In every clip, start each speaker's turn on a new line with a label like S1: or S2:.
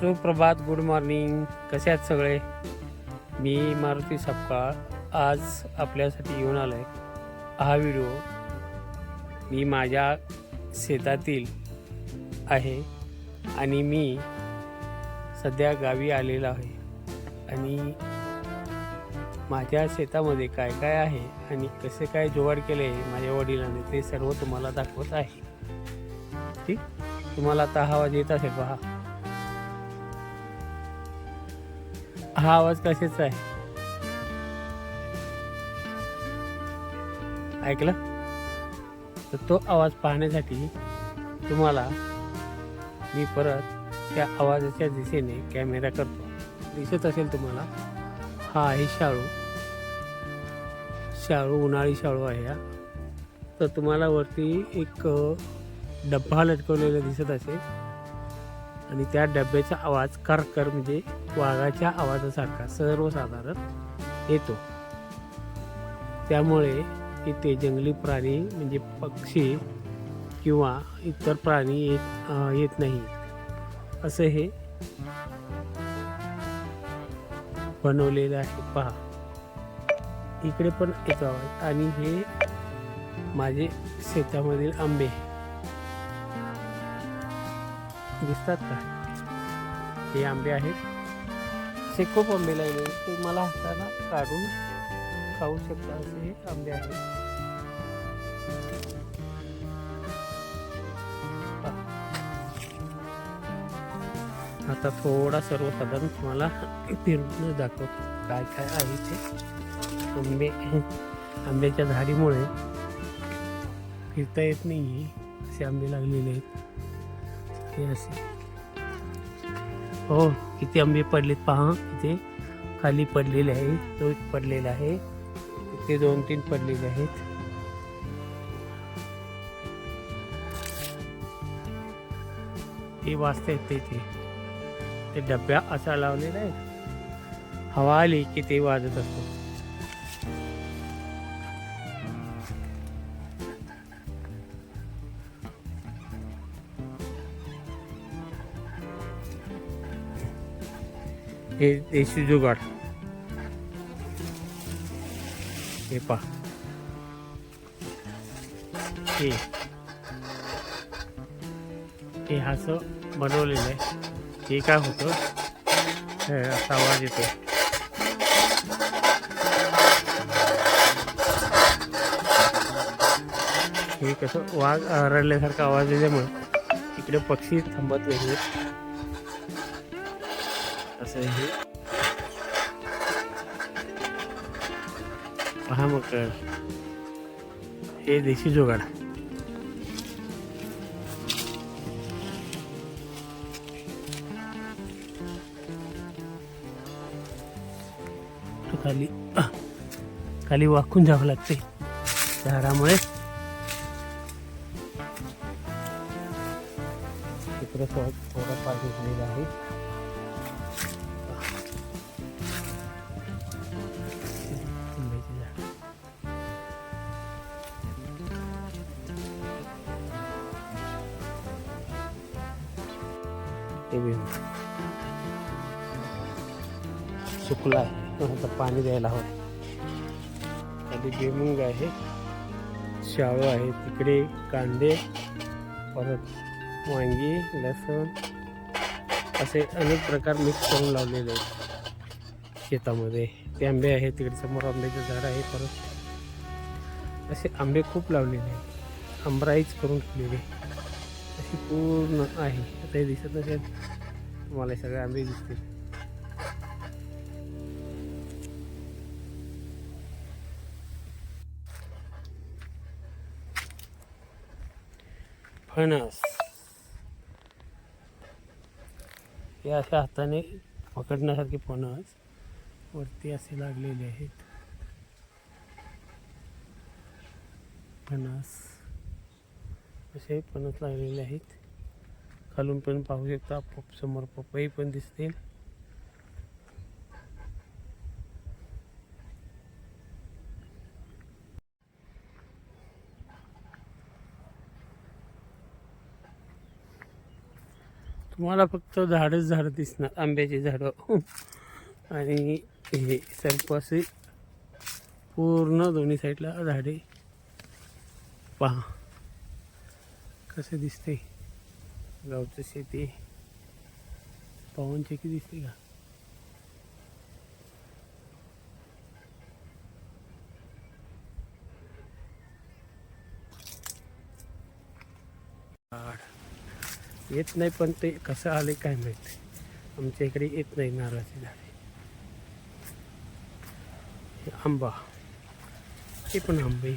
S1: सुप्रभात good morning कसे आहेत सगळे? मी मारुती सपकाळ. आज आपल्यासाठी येऊन आलो आहे हा व्हिडिओ मी माझ्या शेतातील आहे आणि मी सध्या गावी आलेलो आहे. आणि माझ्या शेतामध्ये काय काय आहे आणि कसे काय जुगाड केले आहे माझ्या वडिलांनी ते सर्व तुम्हाला दाखवत आहे. ठीक? तुम्हाला आता हा आवाज येत असेल पहा. हा आवाज कशाचा आहे? ऐकलं? तर तो आवाज पाहण्यासाठी तुम्हाला मी परत त्या आवाजाच्या दिशेने कॅमेरा करतो. दिसत असेल तुम्हाला हा आहे शाळू. शाळू उन्हाळी शाळू आहे हा. तर तुम्हाला वरती एक डब्बा लटकवलेला दिसत असेल. आणि त्या डब्याचा आवाज करकर म्हणजे वाघाच्या आवाजासारखा सर्वसाधारण येतो. त्यामुळे इथे जंगली प्राणी म्हणजे पक्षी किंवा इतर प्राणी येत येत नाही. असं हे बनवलेलं आहे. पहा. इकडे पण येतो आवाज आणि हे माझे शेतामधील आंबे. दिसतात का? हे आंबे आहेत. असे खूप आंबे लागले ते मला हाताला काढून खाऊ शकता असे हे आंबे आहेत. आता थोडा सर्वसाधारण तुम्हाला फिरून दाखवतो काय काय आहे ते. आंबे आंब्याच्या झाडीमुळे फिरता येत नाही असे आंबे लागलेले आहेत. हे असे. हो किती आंबे पडलेत पहा इथे खाली पडलेले आहे तो एक पडलेला आहे इथे दोन तीन पडलेले आहेत. ते वाचता येते ते ते डब्या असा लावलेला आहे. हवा आली की ते वाजत असतो. हे देशी जुगाड. हे पा हे. हे असं बनवलेलं आहे. हे काय होतं? हे असा आवाज येतो हे कसं वाघ रडल्यासारखा आवाज येल्यामुळे इकडे पक्षी थांबत नाही असं हे. पहा मग हे देशी जुगाड. खाली खाली वाकून जावं लागते झाडामुळे. तिकडे थोडं पाणी झालेलं आहे. सुकला आहे आता पाणी द्यायला हवं. खाली बेमुंग आहे शाळू आहे तिकडे कांदे परत वांगी लसूण असे अनेक प्रकार मिक्स करून लावलेले आहेत शेतामध्ये. ते आंबे आहेत तिकडे समोर आंब्याचं झाड आहे परत असे आंबे खूप लावलेले आहेत. आंबराईच करून ठेवलेले अशी पूर्ण आहे. आता हे दिसत नसेल तुम्हाला सगळे आंबे दिसतील. फणस. हे अशा हाताने पकडण्यासारखे फणस वरती असे लागलेले आहेत. फणस. असे फणस लागलेले आहेत. खालून पण पाहू शकता समोर पपई पण दिसतील. तुम्हाला फक्त झाडच झाडं दिसणार आंब्याची झाडं. आणि हे सर्प असे पूर्ण दोन्ही साईडला झाडे. पहा कसं दिसते गावचं शेती पवन चक्की दिसते का? येत नाही पण ते कसं आले काय माहिती. आमच्या इकडे येत नाही नारळाची झाडे आंबा. हे पण आंबे.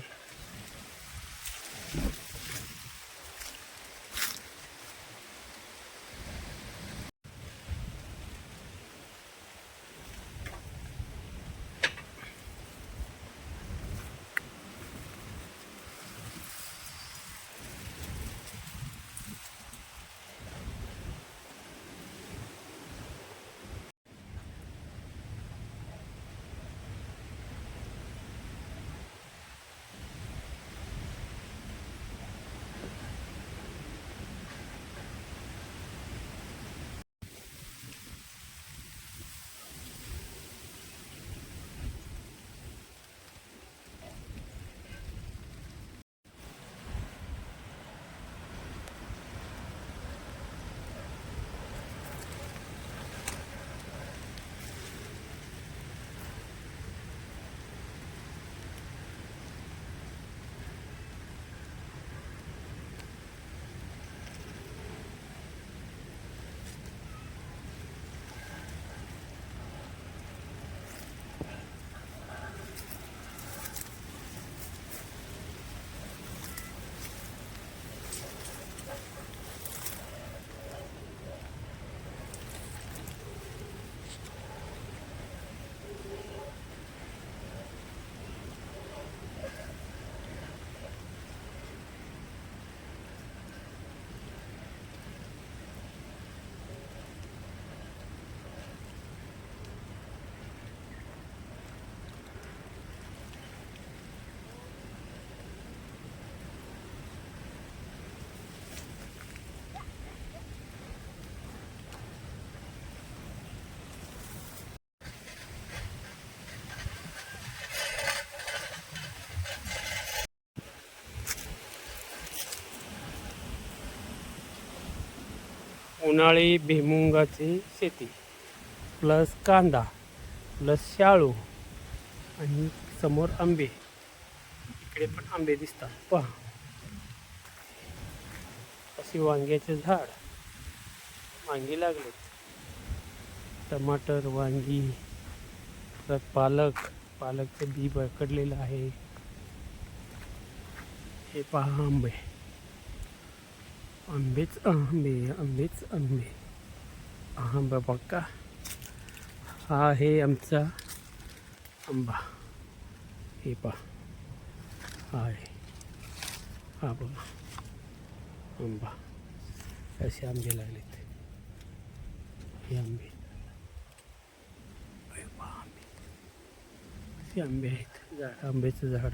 S1: उन्हाळी भुईमुगाची शेती. प्लस कांदा प्लस शाळू आणि समोर आंबे. इकडे पण आंबे दिसतात. पहा. अशी वांग्याचे झाड. वांगी लागलेत. टमाटर वांगी परत पालक. पालकचं बी पकडलेलं आहे. हे पहा आंबे. आंबेच आंबे आंबेच आंबे आंबा बघा हा आहे आमचा आंबा हे पा हा आहे हा बघा आंबा असे आंबे लागलेत हे आंबे आंबे असे आंबे आहेत झाड आंब्याचं झाड